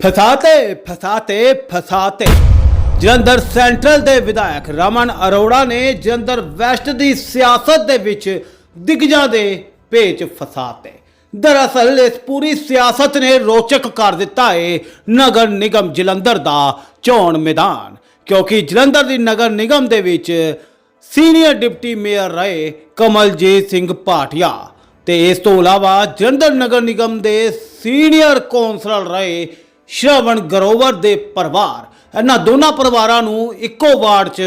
ਫਸਾਤੇ ਫਸਾਤੇ ਫਸਾਤੇ। Jalandhar central ਦੇ ਵਿਧਾਇਕ ਰਮਨ ਅਰੋੜਾ ਨੇ ਜਲੰਧਰ ਵੈਸਟ ਦੀ ਸਿਆਸਤ ਦੇ ਵਿੱਚ ਦਿਗਜਾਂ ਦੇ ਭੇਚ ਫਸਾਤੇ। ਦਰਅਸਲ, ਇਸ ਪੂਰੀ ਸਿਆਸਤ ਨੇ ਰੋਚਕ ਕਰ ਦਿੱਤਾ ਏ ਨਗਰ ਨਿਗਮ ਜਲੰਧਰ ਦਾ ਚੋਣ ਮੈਦਾਨ, ਕਿਉਂਕਿ ਜਲੰਧਰ ਦੀ ਨਗਰ ਨਿਗਮ ਦੇ ਵਿੱਚ ਸੀਨੀਅਰ ਡਿਪਟੀ ਮੇਅਰ ਰਹੇ ਕਮਲਜੀਤ ਸਿੰਘ ਭਾਟੀਆ ਤੇ ਇਸ ਤੋਂ ਇਲਾਵਾ ਜਲੰਧਰ ਨਗਰ ਨਿਗਮ ਦੇ ਸੀਨੀਅਰ ਕੌਂਸਲਰ ਰਹੇ ਸ਼ਰਵਣ ਗਰੋਵਰ ਦੇ ਪਰਿਵਾਰ। ਇਹਨਾਂ ਦੋਨਾਂ ਪਰਿਵਾਰਾਂ ਨੂੰ ਇੱਕੋ ਵਾਰਡ 'ਚ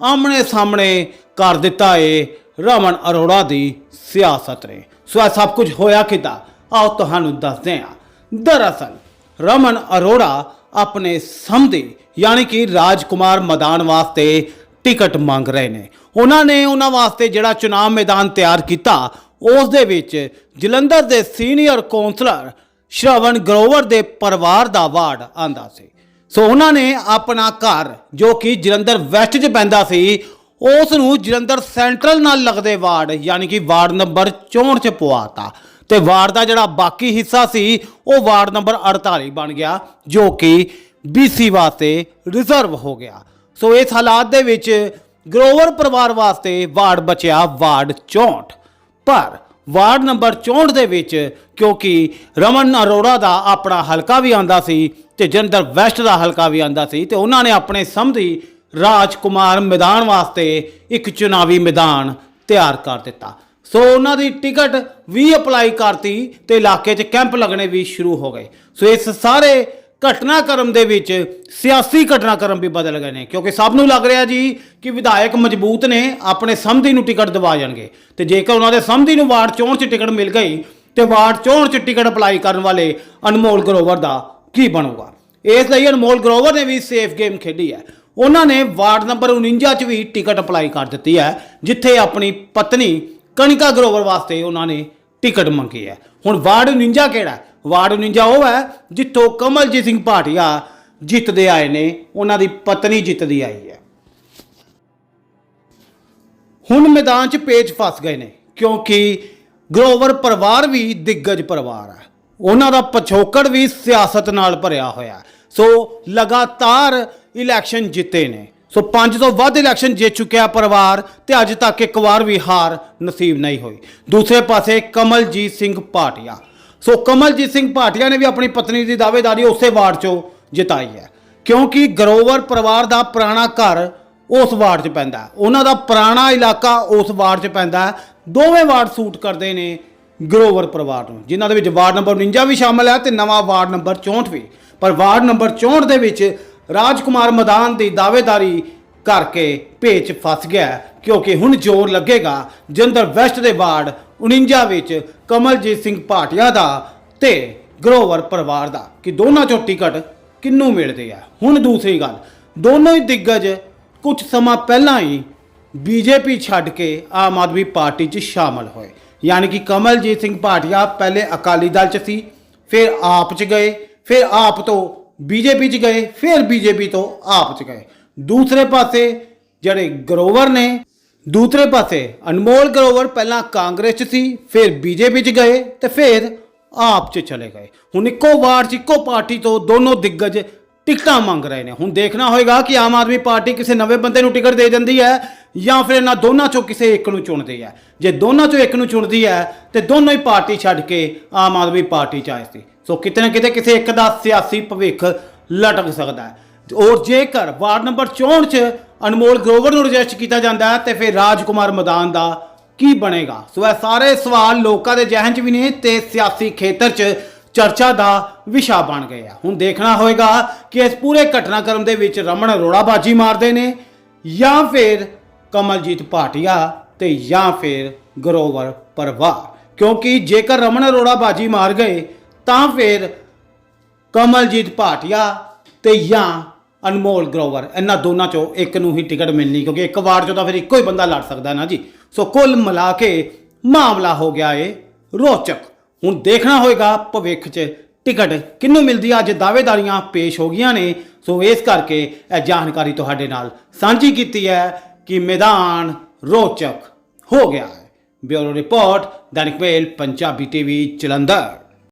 ਆਮਣੇ ਸਾਹਮਣੇ ਕਰ ਦਿੱਤਾ ਏ ਰਮਨ ਅਰੋੜਾ ਦੀ ਸਿਆਸਤ ਨੇ। ਸੋ ਇਹ ਸਭ ਕੁਝ ਹੋਇਆ ਕਿੱਦਾਂ? ਆਓ ਤੁਹਾਨੂੰ ਦੱਸਦੇ ਹਾਂ। ਦਰਅਸਲ ਰਮਨ ਅਰੋੜਾ ਆਪਣੇ ਸਮਝੇ, ਯਾਨੀ ਕਿ ਰਾਜਕੁਮਾਰ ਮੈਦਾਨ ਵਾਸਤੇ ਟਿਕਟ ਮੰਗ ਰਹੇ ਨੇ। ਉਹਨਾਂ ਨੇ ਉਹਨਾਂ ਵਾਸਤੇ ਜਿਹੜਾ ਚੁਣਾਵ ਮੈਦਾਨ ਤਿਆਰ ਕੀਤਾ, ਉਸ ਦੇ ਵਿੱਚ ਜਲੰਧਰ ਦੇ ਸੀਨੀਅਰ ਕੌਂਸਲਰ ਸ਼ਰਵਣ ਗਰੋਵਰ ਦੇ ਪਰਿਵਾਰ ਦਾ ਵਾਰਡ ਆਂਦਾ ਸੀ। ਸੋ ਉਹਨਾਂ ਨੇ ਆਪਣਾ ਘਰ, ਜੋ ਕਿ ਜਲੰਧਰ ਵੈਸਟ 'ਚ ਪੈਂਦਾ ਸੀ, ਉਸ ਨੂੰ ਜਲੰਧਰ ਸੈਂਟਰਲ ਨਾਲ ਲੱਗਦੇ ਵਾਰਡ, ਯਾਨੀ ਕਿ ਵਾਰਡ ਨੰਬਰ 64 'ਚ ਪਵਾਤਾ ਤੇ ਵਾਰਡ ਦਾ ਜਿਹੜਾ ਬਾਕੀ ਹਿੱਸਾ ਸੀ, ਉਹ ਵਾਰਡ ਨੰਬਰ 48 ਬਣ ਗਿਆ, ਜੋ ਕਿ BC ਵਾਸਤੇ ਰਿਜ਼ਰਵ ਹੋ ਗਿਆ। ਸੋ ਇਸ ਹਾਲਾਤ ਦੇ ਵਿੱਚ ਗਰੋਵਰ ਪਰਿਵਾਰ ਵਾਸਤੇ ਵਾਰਡ ਬਚਿਆ ਵਾਰਡ 64 ਪਰ ਵਾਰਡ ਨੰਬਰ 64 ਦੇ ਵਿੱਚ, ਕਿਉਂਕਿ ਰਮਨ ਅਰੋੜਾ ਦਾ ਆਪਣਾ ਹਲਕਾ ਵੀ ਆਂਦਾ ਸੀ ਤੇ ਜਲੰਧਰ ਵੈਸਟ ਦਾ ਹਲਕਾ ਵੀ ਆਂਦਾ ਸੀ ਤੇ ਉਹਨਾਂ ਨੇ ਆਪਣੇ ਸੰਬੰਧੀ ਰਾਜਕੁਮਾਰ ਮੈਦਾਨ ਵਾਸਤੇ ਇੱਕ ਚੁਣਾਵੀ ਮੈਦਾਨ ਤਿਆਰ ਕਰ ਦਿੱਤਾ। ਸੋ ਉਹਨਾਂ ਦੀ ਟਿਕਟ ਵੀ ਅਪਲਾਈ ਕਰਤੀ ਤੇ ਇਲਾਕੇ 'ਚ ਕੈਂਪ ਲੱਗਣੇ ਵੀ ਸ਼ੁਰੂ ਹੋ ਗਏ। ਸੋ ਇਸ ਸਾਰੇ ਘਟਨਾਕ੍ਰਮ ਦੇ ਵਿੱਚ ਸਿਆਸੀ ਘਟਨਾਕ੍ਰਮ ਵੀ ਬਦਲ ਗਏ ਨੇ। ਕਿਉਂਕਿ ਸਭ ਨੂੰ ਲੱਗ ਰਿਹਾ ਜੀ ਕਿ ਵਿਧਾਇਕ ਮਜ਼ਬੂਤ ਨੇ, ਆਪਣੇ ਸਮਧੀ ਨੂੰ ਟਿਕਟ ਦਿਵਾ ਜਾਣਗੇ। ਤੇ ਜੇਕਰ ਉਹਨਾਂ ਦੇ ਸਮਧੀ ਨੂੰ ਵਾਰਡ ਚੋਣ 'ਚ ਟਿਕਟ ਮਿਲ ਗਈ, ਤੇ ਵਾਰਡ ਚੋਣ 'ਚ ਟਿਕਟ ਅਪਲਾਈ ਕਰਨ ਵਾਲੇ ਅਨਮੋਲ ਗਰੋਵਰ ਦਾ ਕੀ ਬਣੂਗਾ? ਇਸ ਲਈ ਅਨਮੋਲ ਗਰੋਵਰ ਨੇ ਵੀ ਸੇਫ ਗੇਮ ਖੇਡੀ ਹੈ। ਉਹਨਾਂ ਨੇ ਵਾਰਡ ਨੰਬਰ 49 'ਚ ਵੀ ਟਿਕਟ ਅਪਲਾਈ ਕਰ ਦਿੱਤੀ ਹੈ, ਜਿੱਥੇ ਆਪਣੀ ਪਤਨੀ ਕਣਿਕਾ ਗਰੋਵਰ ਵਾਸਤੇ ਉਹਨਾਂ ਨੇ ਟਿਕਟ ਮੰਗੀ ਹੈ। ਹੁਣ ਵਾਰਡ 49 ਕਿਹੜਾ ਵਾਰਡ 49 ਉਹ ਹੈ ਜਿੱਥੋਂ ਕਮਲਜੀਤ ਸਿੰਘ ਭਾਟੀਆ ਜਿੱਤਦੇ ਆਏ ਨੇ, ਉਹਨਾਂ ਦੀ ਪਤਨੀ ਜਿੱਤਦੀ ਆਈ ਹੈ। ਹੁਣ ਮੈਦਾਨ 'ਚ ਪੇਚ ਫਸ ਗਏ ਨੇ, ਕਿਉਂਕਿ ਗਰੋਵਰ ਪਰਿਵਾਰ ਵੀ ਦਿੱਗਜ ਪਰਿਵਾਰ ਹੈ। ਉਹਨਾਂ ਦਾ ਪਛੋਕੜ ਵੀ ਸਿਆਸਤ ਨਾਲ ਭਰਿਆ ਹੋਇਆ ਸੋ ਲਗਾਤਾਰ ਇਲੈਕਸ਼ਨ ਜਿੱਤੇ ਨੇ। ਸੋ ਪੰਜ ਤੋਂ ਵੱਧ ਇਲੈਕਸ਼ਨ ਜਿੱਤ ਚੁੱਕਿਆ ਪਰਿਵਾਰ ਤੇ ਅੱਜ ਤੱਕ ਇੱਕ ਵਾਰ ਵੀ ਹਾਰ ਨਸੀਬ ਨਹੀਂ ਹੋਈ। ਦੂਸਰੇ ਪਾਸੇ ਕਮਲਜੀਤ ਸਿੰਘ ਭਾਟੀਆ। ਸੋ ਕਮਲਜੀਤ ਸਿੰਘ ਭਾਟੀਆ ਨੇ ਵੀ ਆਪਣੀ ਪਤਨੀ ਦੀ ਦਾਅਵੇਦਾਰੀ ਉਸੇ ਵਾਰਡ 'ਚੋਂ ਜਿਤਾਈ ਹੈ। ਕਿਉਂਕਿ ਗਰੋਵਰ ਪਰਿਵਾਰ ਦਾ ਪੁਰਾਣਾ ਘਰ ਉਸ ਵਾਰਡ 'ਚ ਪੈਂਦਾ ਉਹਨਾਂ ਦਾ ਪੁਰਾਣਾ ਇਲਾਕਾ ਉਸ ਵਾਰਡ 'ਚ ਪੈਂਦਾ ਦੋਵੇਂ ਵਾਰਡ ਸੂਟ ਕਰਦੇ ਨੇ ਗਰੋਵਰ ਪਰਿਵਾਰ ਨੂੰ, ਜਿਨ੍ਹਾਂ ਦੇ ਵਿੱਚ ਵਾਰਡ ਨੰਬਰ 49 ਵੀ ਸ਼ਾਮਲ ਹੈ ਤੇ ਨਵਾਂ ਵਾਰਡ ਨੰਬਰ 64 ਵੀ। ਪਰ ਵਾਰਡ ਨੰਬਰ 64 ਦੇ ਵਿੱਚ ਰਾਜਕੁਮਾਰ ਮੈਦਾਨ ਦੀ ਦਾਅਵੇਦਾਰੀ ਕਰਕੇ ਭੇਚ ਫਸ ਗਿਆ ਕਿਉਂਕਿ ਹੁਣ ਜ਼ੋਰ ਲੱਗੇਗਾ। ਜੰਦਰ ਵੈਸਟ ਦੇ ਵਾਰਡ 49 ਵਿੱਚ ਕਮਲਜੀਤ ਸਿੰਘ ਭਾਟੀਆ ਦਾ ਤੇ ਗਰੋਵਰ ਪਰਿਵਾਰ ਦਾ। ਕਿ ਦੋਨਾਂ ਚੋਂ ਟਿਕਟ ਕਿੰਨੂੰ ਮਿਲਦੇ ਆ ਹੁਣ ਦੂਸਰੀ ਗੱਲ, ਦੋਨੋਂ ਹੀ ਦਿੱਗਜ ਕੁਝ ਸਮਾਂ ਪਹਿਲਾਂ ਹੀ ਬੀਜੇਪੀ ਛੱਡ ਕੇ ਆਮ ਆਦਮੀ ਪਾਰਟੀ 'ਚ ਸ਼ਾਮਲ ਹੋਏ। ਯਾਨੀ ਕਿ ਕਮਲਜੀਤ ਸਿੰਘ ਭਾਟੀਆ ਪਹਿਲੇ ਅਕਾਲੀ ਦਲ 'ਚ ਸੀ, ਫਿਰ ਆਪ 'ਚ ਗਏ, ਫਿਰ ਆਪ ਤੋਂ ਬੀਜੇਪੀ 'ਚ ਗਏ, ਫਿਰ ਬੀਜੇਪੀ ਤੋਂ ਆਪ 'ਚ ਗਏ। ਦੂਸਰੇ ਪਾਸੇ ਜਿਹੜੇ ਗਰੋਵਰ ਨੇ, ਦੂਸਰੇ ਪਾਸੇ ਅਨਮੋਲ ਗਰੋਵਰ ਪਹਿਲਾਂ ਕਾਂਗਰਸ 'ਚ ਸੀ, ਫਿਰ ਬੀਜੇਪੀ 'ਚ ਗਏ ਤੇ ਫਿਰ ਆਪ 'ਚ ਚਲੇ ਗਏ। ਹੁਣ ਇੱਕੋ ਵਾਰ 'ਚ, ਇੱਕੋ ਪਾਰਟੀ ਤੋਂ ਦੋਨੋਂ ਦਿੱਗਜ ਟਿਕਟਾਂ ਮੰਗ ਰਹੇ ਨੇ। ਹੁਣ ਦੇਖਣਾ ਹੋਏਗਾ ਕਿ ਆਮ ਆਦਮੀ ਪਾਰਟੀ ਕਿਸੇ ਨਵੇਂ ਬੰਦੇ ਨੂੰ ਟਿਕਟ ਦੇ ਦਿੰਦੀ ਹੈ ਜਾਂ ਫਿਰ ਇਹਨਾਂ ਦੋਨਾਂ ਚੋਂ ਕਿਸੇ ਇੱਕ ਨੂੰ ਚੁਣਦੀ ਹੈ। ਜੇ ਦੋਨਾਂ ਚੋਂ ਇੱਕ ਨੂੰ ਚੁਣਦੀ ਹੈ ਤੇ ਦੋਨੋਂ ਹੀ ਪਾਰਟੀ ਛੱਡ ਕੇ ਆਮ ਆਦਮੀ ਪਾਰਟੀ ਚ ਆਏ ਸੀ। ਸੋ ਕਿਤੇ ਨਾ ਕਿਤੇ ਕਿਸੇ ਇੱਕ ਦਾ ਸਿਆਸੀ ਭਵਿੱਖ ਲਟਕ ਸਕਦਾ ਹੈ। ਔਰ ਜੇਕਰ ਵਾਰਡ ਨੰਬਰ 64 ਚ ਅਨਮੋਲ ਗਰੋਵਰ ਨੂੰ ਰਜਿਸਟ ਕੀਤਾ ਜਾਂਦਾ ਹੈ, ਤੇ ਫਿਰ ਰਾਜਕੁਮਾਰ ਮੈਦਾਨ ਦਾ ਕੀ ਬਣੇਗਾ? ਸੋ ਇਹ ਸਾਰੇ ਸਵਾਲ ਲੋਕਾਂ ਦੇ ਜ਼ਿਹਨ 'ਚ ਵੀ ਨੇ ਤੇ ਸਿਆਸੀ ਖੇਤਰ 'ਚ ਚਰਚਾ ਦਾ ਵਿਸ਼ਾ ਬਣ ਗਏ ਆ। ਹੁਣ ਦੇਖਣਾ ਹੋਏਗਾ ਕਿ ਇਸ ਪੂਰੇ ਘਟਨਾਕ੍ਰਮ ਦੇ ਵਿੱਚ ਰਮਨ ਅਰੋੜਾ ਬਾਜੀ ਮਾਰਦੇ ਨੇ ਜਾਂ ਫਿਰ ਕਮਲਜੀਤ ਭਾਟੀਆ ਤੇ ਜਾਂ ਫਿਰ ਗਰੋਵਰ ਪਰਿਵਾਰ। ਕਿਉਂਕਿ ਜੇਕਰ ਰਮਨ ਅਰੋੜਾ ਬਾਜੀ ਮਾਰ ਗਏ ਤਾਂ ਫਿਰ ਕਮਲਜੀਤ ਭਾਟੀਆ ਤੇ ਜਾਂ ਅਨਮੋਲ ਗਰੋਵਰ, ਇਹਨਾਂ ਦੋਨਾਂ ਚੋਂ ਇੱਕ ਨੂੰ ਹੀ ਟਿਕਟ ਮਿਲਣੀ, ਕਿਉਂਕਿ ਇੱਕ ਵਾਰ ਚੋਂ ਤਾਂ ਫਿਰ ਇੱਕੋ ਹੀ ਬੰਦਾ ਲੜ ਸਕਦਾ ਨਾ ਜੀ। ਸੋ ਕੁੱਲ ਮਿਲਾ ਕੇ ਮਾਮਲਾ ਹੋ ਗਿਆ ਏ ਰੋਚਕ। ਹੁਣ ਦੇਖਣਾ ਹੋਏਗਾ ਭਵਿੱਖ 'ਚ ਟਿਕਟ ਕਿਹਨੂੰ ਮਿਲਦੀ ਆ, ਅੱਜ ਦਾਅਵੇਦਾਰੀਆਂ ਪੇਸ਼ ਹੋ ਗਈਆਂ ਨੇ। ਸੋ ਇਸ ਕਰਕੇ ਇਹ ਜਾਣਕਾਰੀ ਤੁਹਾਡੇ ਨਾਲ ਸਾਂਝੀ ਕੀਤੀ ਹੈ ਕਿ ਮੈਦਾਨ ਰੋਚਕ ਹੋ ਗਿਆ ਹੈ। Bureau report, Dainik Mail, Punjabi TV, Jalandhar.